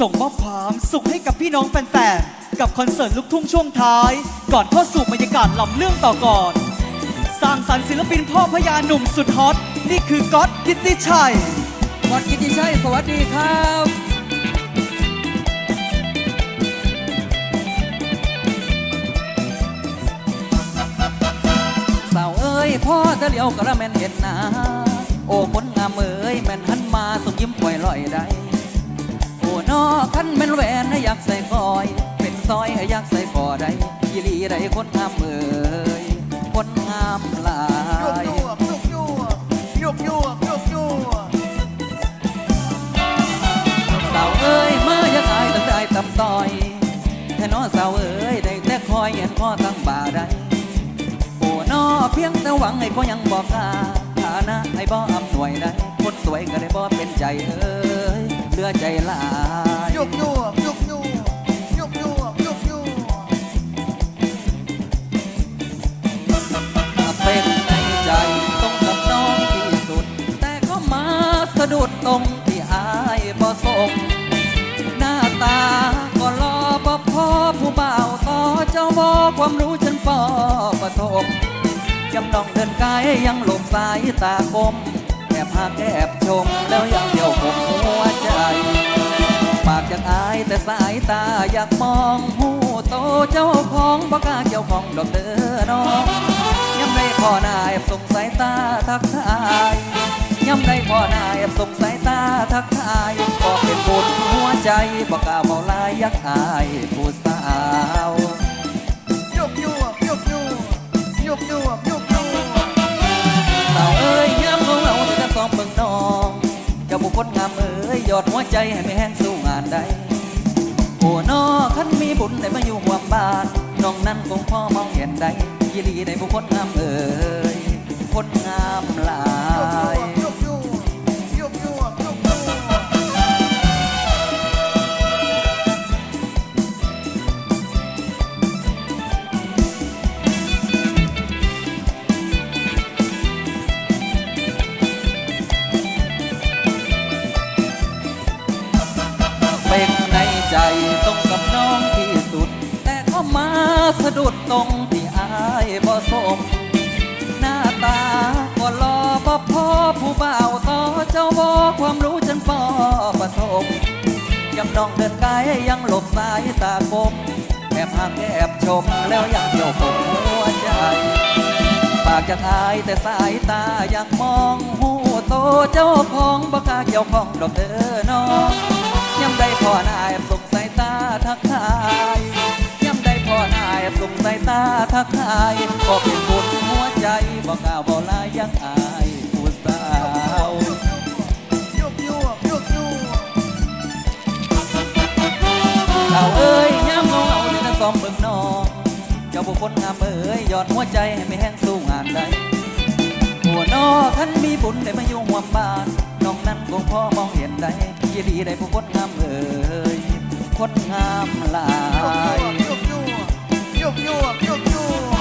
ส่งมอบความสุขให้กับพี่น้องแฟนๆ กับคอนเสิร์ตลูกทุ่งช่วงท้าย ก่อนเข้าสู่บรรยากาศลำเรื่องต่อก่อน สร้างสรรค์ศิลปินพ่อพญาหนุ่มสุดฮอต นี่คือก๊อตกิตติชัยวัดกิติชัย สวัสดีครับสาวเอ้ยพ่อเธอเลี้ยวกระแมนเห็นหนาโอ้คนงามเอ้ยแม่นหันมาส่งยิ้มปล่อยลอยได้ ยากใส่คอย เป็นซอยอยากใส่คอได้ยีรีได้คนงามเอ้ยคนงามหลายวกยยวกยวกยวกยวกยวกยวสาวเอ้ยมาอยากอายตั้งได้ตำต้อยแค่นอสาวเอ้ยได้แต่คอยเห็นพ่อตั้งบ่าได้โอ้นอเพียงแต่หวังให้พ่อยังบอกกาฐานะให้บ่อำนวยได้คนสวยก็ได้บ่เป็นใจเอ้ยเลือใจลายยวกยวกยวกยวก ความรู้ฉันปอประทมยำลองเดินกายยังหลบสายตาคมแอบหักแอบชม แล้วยังเดียวผมหัวใจ ปากอยากอายแต่สายตาอยากมองหูโตเจ้าของปากกล้าเกี่ยวของดอกเด้อน้องยังได้พ่อนายส่งสายตาทักทายย้ำได้พ่อนายส่งสายตาทักทายก็เป็นบุญหัวใจบอกกล้าเมาลายยักอายผู้สาว คคลงามเอ๋ยหยอดหัวใจให้ไม่แห้งสู้งานใดโอ้นอขันมีบุญได้มาอยู่ห่วมบ้านน้องนั้นคงพ่อมองเห็นได้ยีรีในบุคคลงามเอ๋ย ใจตรงกับน้องที่สุด แต่ก็มาสะดุดตรงที่อายบ่สม หน้าตาก็รอปพอผู้บ่าวต่อเจ้าบอกความรู้ฉันปอประทมยังน้องเดินกายยังหลบสายตาคมแอบหักแอบชมแล้วยังเกี่ยวผมหัวใจปากจะทายแต่สายตายากมองหูโตเจ้าของบ่กล้าเกี่ยวข้องดอกเด้อน้องย้ำได้พอนายส่ง ทักทายย้ำได้พ่อนายส่งสายตาทักทายก็เป็นบุญหัวใจบ่กล้าบ่ลายยังอายผู้สาวเอาเอ้ยย้ำเงาเงาในนั้นซ้อมเบิ่งนองเจ้าบุคคลงามเอ้ยหยอดหัวใจให้ไม่แห้งสู้งานใดหัวนอท่านมีบุญได้มาอยู่ห่วมบ้านน้องนั้นคงพ่อมองเห็นได้ยีดีได้ผู้คนงามเอ่ย คดงามหลายยวกยวกยวกยวยวกยว